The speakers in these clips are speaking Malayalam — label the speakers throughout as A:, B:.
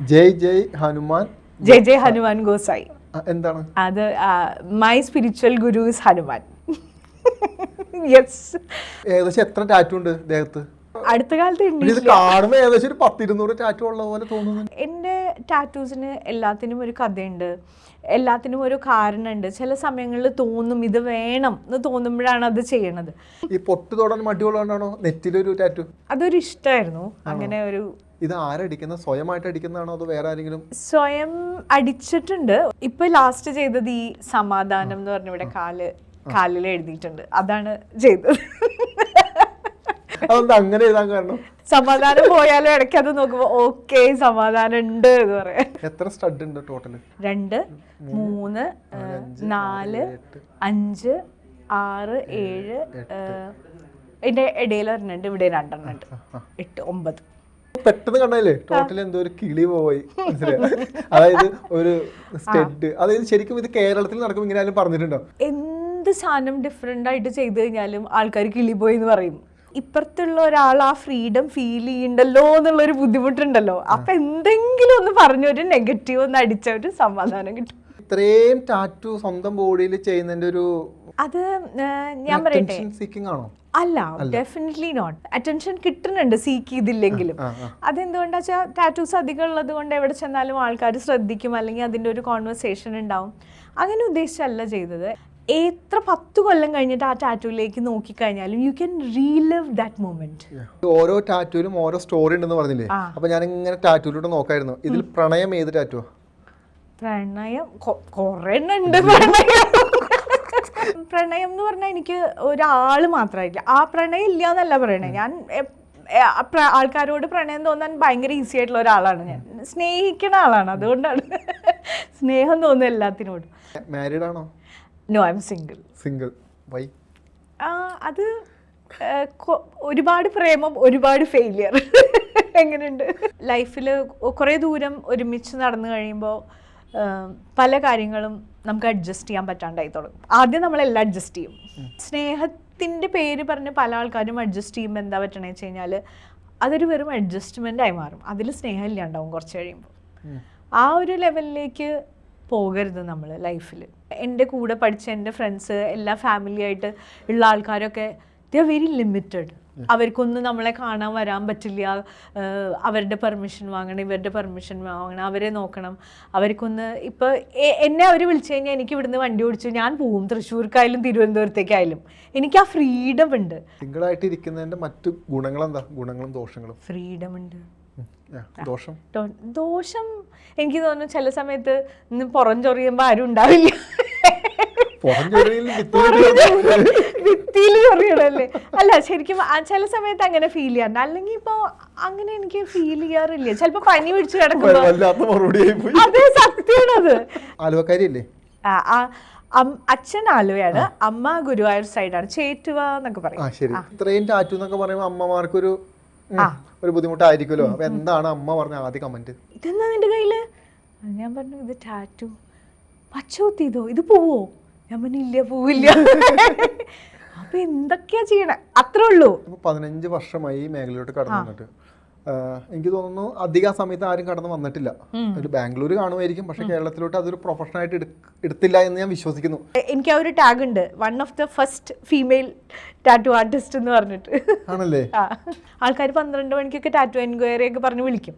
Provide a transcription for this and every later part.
A: ജയ് ജയ് ഹനുമാൻ
B: ജയ് ജയ് ഹനുമാൻ ഗോസായി.
A: എന്താണ്?
B: അത് my spiritual guru is Hanuman. Yes
A: ഏകദേശം എത്ര ടാറ്റു ഉണ്ട് ദേഹത്ത്?
B: അടുത്ത കാലത്ത് ഉണ്ടില്ല
A: ഏകദേശം ഒരു പത്തിരുന്നൂറ് ടാറ്റു ഉള്ള പോലെ തോന്നുന്നു
B: എന്റെ ടാറ്റൂസിന് എല്ലാത്തിനും ഒരു കഥയുണ്ട്. എല്ലാത്തിനും ഒരു കാരണമുണ്ട് ചില സമയങ്ങളിൽ തോന്നും ഇത് വേണം എന്ന് തോന്നുമ്പോഴാണ് അത് ചെയ്യണത്.
A: ഈ പൊട്ട് തൊടാൻ മടിയുള്ളതുകൊണ്ടാണോ നെറ്റിലൊരു ടാറ്റു?
B: അതൊരു ഇഷ്ടമായിരുന്നു അങ്ങനെ ഒരു
A: ഇത് ആരടിക്കുന്ന സ്വയമായിട്ട് അടിക്കുന്നതാണോ അതോ വേറെ ആരെങ്കിലും?
B: സ്വയം അടിച്ചിട്ടുണ്ട്. ഇപ്പൊ ലാസ്റ്റ് ചെയ്തത് ഈ സമാധാനം എന്ന് പറഞ്ഞ ഇവിടെ കാൽ കാലിൽ എഴുതിയിട്ടുണ്ട്. അതാണ് ചെയ്തത്.
A: അതെന്താ അങ്ങനെ എഴുതാൻ കാരണം?
B: സമാധാനം പോയാലും ഇടയ്ക്ക് അത് നോക്കുമ്പോ ഓക്കെ സമാധാനം ഉണ്ട് എന്ന് പറയാം.
A: എത്ര സ്റ്റഡ് ഉണ്ട് ടോട്ടൽ
B: രണ്ട് മൂന്ന് നാല് അഞ്ച് ആറ് ഏഴ് എന്റെ ഇതിന്റെ ഇടയിൽ ഒരെണ്ണുണ്ട് ഇവിടെ രണ്ടെണ്ണം ഉണ്ട്. എട്ട് ഒമ്പത്.
A: പെട്ടെന്ന് കണ്ടല്ലേ ടോട്ടൽ എന്തോ ഒരു കിളി പോയി? അതായത് ഒരു സ്റ്റെഡ് അതായത് ശരിക്കും ഇത് കേരളത്തിൽ നടക്കും ഇങ്ങനെ ആരും പറഞ്ഞിട്ടുണ്ടോ?
B: എന്ത് സാധനം ഡിഫറെന്റ് ആയിട്ട് ചെയ്തു കഴിഞ്ഞാലും ആൾക്കാർ കിളി പോയി എന്ന് പറയും. ഇപ്പുറത്തുള്ള ഒരാൾ ആ ഫ്രീഡം ഫീൽ ചെയ്യണ്ടല്ലോ എന്നുള്ളൊരു ബുദ്ധിമുട്ടുണ്ടല്ലോ. അപ്പൊ എന്തെങ്കിലും ഒന്ന് പറഞ്ഞ ഒരു നെഗറ്റീവ് ഒന്ന് അടിച്ച ഒരു സമാധാനം കിട്ടും.
A: ഇത്രയും ടാറ്റു സ്വന്തം ബോഡിയിൽ ചെയ്യുന്നതിന്റെ ഒരു
B: അത് ഞാൻ പറയട്ടെ? അല്ല ഡെഫിനറ്റ്ലി നോട്ട് അറ്റൻഷൻ കിട്ടുന്നുണ്ട് സീക്ക് ചെയ്തില്ലെങ്കിലും. അതെന്തുകൊണ്ടാ വെച്ചാൽ ടാറ്റൂസ് അധികം ഉള്ളത് കൊണ്ട് എവിടെ ചെന്നാലും ആൾക്കാർ ശ്രദ്ധിക്കും അല്ലെങ്കിൽ അതിന്റെ ഒരു കോൺവെർസേഷൻ ഉണ്ടാവും. അങ്ങനെ ഉദ്ദേശിച്ചല്ല ചെയ്തത്. എത്ര പത്ത് കൊല്ലം കഴിഞ്ഞിട്ട് ആ ടാറ്റൂലേക്ക് നോക്കിക്കഴിഞ്ഞാലും you can relive that moment
A: ഓരോ ടാറ്റൂലും ഓരോ സ്റ്റോറി ഉണ്ടെന്ന് പറഞ്ഞില്ലേ. അപ്പൊ ഞാൻ ഇങ്ങനെ ടാറ്റൂലോട്ട് നോക്കായിരുന്നു. ഇതിൽ പ്രണയം ഏത് ടാറ്റു
B: പ്രണയം കൊറേ ഉണ്ട് പ്രണയം. പ്രണയം എന്ന് പറഞ്ഞാൽ എനിക്ക് ഒരാൾ മാത്രമായിരിക്കും ആ പ്രണയം ഇല്ല എന്നല്ല പറയണേ. ഞാൻ ആൾക്കാരോട് പ്രണയം തോന്നാൻ ഭയങ്കര ഈസി ആയിട്ടുള്ള ഒരാളാണ് ഞാൻ. സ്നേഹിക്കുന്ന ആളാണ്. അതുകൊണ്ടാണ് സ്നേഹം തോന്നുന്നത് എല്ലാത്തിനോടും.
A: മാരീഡ് ആണോ?
B: No I'm single
A: single why
B: അത് ഒരുപാട് പ്രേമം ഒരുപാട് ഫെയിലിയർ എങ്ങനെയുണ്ട്? ലൈഫിൽ കുറേ ദൂരം ഒരുമിച്ച് നടന്നു കഴിയുമ്പോൾ പല കാര്യങ്ങളും നമുക്ക് അഡ്ജസ്റ്റ് ചെയ്യാൻ പറ്റാണ്ടായി തുടങ്ങും. ആദ്യം നമ്മളെല്ലാം അഡ്ജസ്റ്റ് ചെയ്യും. സ്നേഹത്തിന്റെ പേര് പറഞ്ഞ് പല ആൾക്കാരും അഡ്ജസ്റ്റ് ചെയ്യുമ്പോൾ എന്താ പറ്റണേ വെച്ച് കഴിഞ്ഞാൽ അതൊരു വെറും അഡ്ജസ്റ്റ്മെന്റ് ആയി മാറും. അതിൽ സ്നേഹം ഇല്ലാണ്ടാവും കുറച്ച് കഴിയുമ്പോൾ ആ ഒരു ലെവലിലേക്ക് പോകരുത് നമ്മൾ ലൈഫിൽ എന്റെ കൂടെ പഠിച്ച എന്റെ ഫ്രണ്ട്സ് എല്ലാ ഫാമിലിയായിട്ട് ഉള്ള ആൾക്കാരൊക്കെ ദ വെരി ലിമിറ്റഡ് അവർക്കൊന്നും നമ്മളെ കാണാൻ വരാൻ പറ്റില്ല. അവരുടെ പെർമിഷൻ വാങ്ങണം ഇവരുടെ പെർമിഷൻ വാങ്ങണം അവരെ നോക്കണം. അവർക്കൊന്ന് ഇപ്പോൾ എന്നെ അവർ വിളിച്ചു കഴിഞ്ഞാൽ എനിക്ക് ഇവിടുന്ന് വണ്ടി ഓടിച്ചു ഞാൻ പോവും തൃശ്ശൂർക്കായാലും തിരുവനന്തപുരത്തേക്കായാലും. എനിക്ക് ആ ഫ്രീഡം ഉണ്ട്.
A: സിംഗിൾ ഇരിക്കുന്നതിന്റെ മറ്റു ഗുണങ്ങൾ എന്താ ഗുണങ്ങളും ദോഷങ്ങളും?
B: ഫ്രീഡം ഉണ്ട്.
A: ദോഷം?
B: ദോഷം എനിക്ക് തോന്നുന്നു ചില സമയത്ത് ഇന്ന് പുറം ചൊറിയുമ്പോൾ ആരും ഉണ്ടാവില്ല.
A: ഭിത്തിയിൽ
B: ചൊറിയണല്ലേ അല്ല ശരിക്കും ആ ചില സമയത്ത് അങ്ങനെ ഫീൽ ചെയ്യാറുണ്ട്. അല്ലെങ്കിൽ ഇപ്പൊ അങ്ങനെ എനിക്ക് ഫീൽ ചെയ്യാറില്ല. ചിലപ്പോ പനി പിടിച്ച് കിടക്കുമ്പോ അതേ സത്യമാണത്.
A: ആലുവക്കാരിയല്ലേ?
B: അച്ഛൻ ആലുവയാണ്. അമ്മ ഗുരുവായൂർ സൈഡാണ് ചേറ്റുവ എന്നൊക്കെ
A: ആ
B: പറയും
A: ശരി ഇത്രയും ടാറ്റു എന്നൊക്കെ പറയുമ്പോൾ അമ്മമാർക്കൊരു ഒരു ബുദ്ധിമുട്ടായിരിക്കുമല്ലോ. അപ്പൊ എന്താണ് അമ്മ പറഞ്ഞ ആദ്യ കമന്റ്
B: ഇതെന്താ നിന്റെ കയ്യിൽ? ഞാൻ പറഞ്ഞു ഇത് ടാറ്റു പച്ചകുത്തിയതോ? ഇത് പോവോ? ഞാൻ പിന്നെ ഇല്ല പോവില്ല. അപ്പൊ എന്തൊക്കെയാ ചെയ്യണേ? അത്രേ ഉള്ളൂ.
A: പതിനഞ്ച് വർഷമായി ഈ മേഖലയിലോട്ട് കടന്നു വന്നിട്ട്. എനിക്ക് തോന്നുന്നു അധികം സമയത്ത് ആരും കടന്നു വന്നിട്ടില്ല. ഒരു ബാംഗ്ലൂർ കാണുമായിരിക്കും പക്ഷെ കേരളത്തിലോട്ട് അതൊരു പ്രൊഫഷൻ ആയിട്ട് എടുത്തില്ല എന്ന് ഞാൻ വിശ്വസിക്കുന്നു.
B: എനിക്ക് ആ ഒരു ടാഗ് ഉണ്ട്. One of the first female tattoo artist എന്ന് പറഞ്ഞിട്ട്.
A: ആണല്ലേ?
B: ആൾക്കാർ പന്ത്രണ്ട് മണിക്കൊക്കെ ടാറ്റു എൻക്വയറി ഒക്കെ പറഞ്ഞ് വിളിക്കും.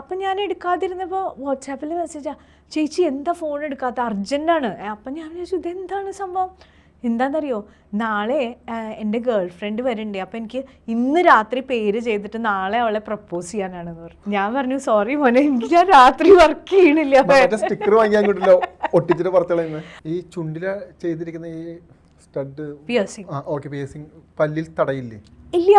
B: അപ്പം ഞാൻ എടുക്കാതിരുന്നപ്പോൾ വാട്സാപ്പിൽ മെസ്സേജാ ചേച്ചി എന്താ ഫോൺ എടുക്കാത്ത? അർജന്റാണ് അപ്പം ഞാൻ വിചാരിച്ചു ഇതെന്താണ് സംഭവം? എന്താണെന്നറിയോ നാളെ എന്റെ ഗേൾ ഫ്രണ്ട് വരുന്നുണ്ട് അപ്പം എനിക്ക് ഇന്ന് രാത്രി പേര് ചെയ്തിട്ട് നാളെ അവളെ പ്രപ്പോസ് ചെയ്യാനാണെന്ന് പറഞ്ഞു. ഞാൻ പറഞ്ഞു സോറി മോനെ എനിക്ക് ഞാൻ രാത്രി വർക്ക് ചെയ്യണില്ല.
A: സ്റ്റിക്കർ വാങ്ങിയാൽ കിട്ടില്ല. ഒട്ടിച്ചിട്ട് പുറത്തുള്ള ഈ ചുണ്ടില ചെയ്തിരിക്കുന്ന ഈ സ്റ്റഡ് പിയേഴ്സിംഗ് ഓക്കെ പിയേഴ്സിംഗ് പല്ലിൽ തടയില്ലേ?
B: ഇല്ല.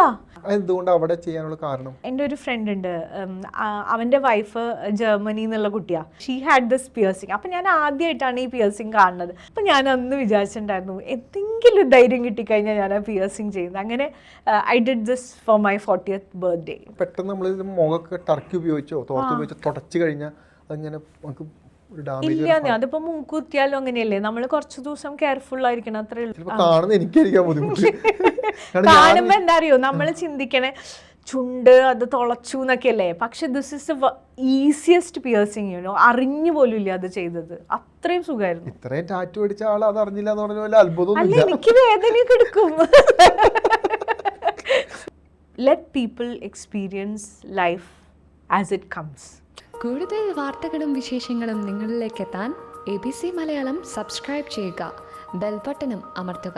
A: എന്തുകൊണ്ട് അവിടെ ചെയ്യാനുള്ള കാരണം?
B: എന്റെ ഒരു ഫ്രണ്ട് ഉണ്ട്. അവന്റെ അവന്റെ വൈഫ് ജർമ്മനി എന്നുള്ള കുട്ടിയാ. ഷീ ഹാഡ് ദിസ് പിയേഴ്സിങ് അപ്പം ഞാൻ ആദ്യമായിട്ടാണ് ഈ പിയേഴ്സിങ് കാണുന്നത്. അപ്പം ഞാൻ അന്ന് വിചാരിച്ചിട്ടുണ്ടായിരുന്നു എന്തെങ്കിലും ധൈര്യം കിട്ടിക്കഴിഞ്ഞാൽ ഞാൻ ആ പിയേഴ്സിങ് ചെയ്യുന്നത്. അങ്ങനെ I did this for my fortieth birthday
A: പെട്ടെന്ന് നമ്മൾ മുഖമൊക്കെ ടർക്കി ഉപയോഗിച്ചോ തോർത്ത് ഉപയോഗിച്ചോ തുടച്ചു കഴിഞ്ഞാൽ അതിങ്ങനെ നമുക്ക്
B: ഇല്ല അതിപ്പോ മൂക്കുത്തിയാലും അങ്ങനെയല്ലേ? നമ്മൾ കുറച്ച് ദിവസം കെയർഫുൾ ആയിരിക്കണം അത്രേ ഉള്ളൂ.
A: കാണുന്ന എനിക്കായിരിക്കാം ബുദ്ധിമുട്ട്.
B: കാണുമ്പോ എന്താ അറിയോ നമ്മൾ ചിന്തിക്കണേ ചുണ്ട് അത് തുളച്ചു എന്നൊക്കെ അല്ലേ പക്ഷെ this is the easiest piercing you know അറിഞ്ഞു പോലും ഇല്ല അത് ചെയ്തത്. അത്രയും സുഖമായിരുന്നു
A: ഇത്രയും ടാറ്റു അടിച്ച ആൾ അത് അറിഞ്ഞില്ല എന്ന് പറഞ്ഞ പോലെ അത്ഭുതമൊന്നും
B: അല്ല എനിക്ക് വേദനയൊക്കെ എടുക്കും. Let people experience life as it comes
C: കൂടുതൽ വാർത്തകളും വിശേഷങ്ങളും നിങ്ങളിലേക്ക് എത്താൻ A B C Malayalam subscribe ചെയ്യുക. ബെൽബട്ടനും അമർത്തുക.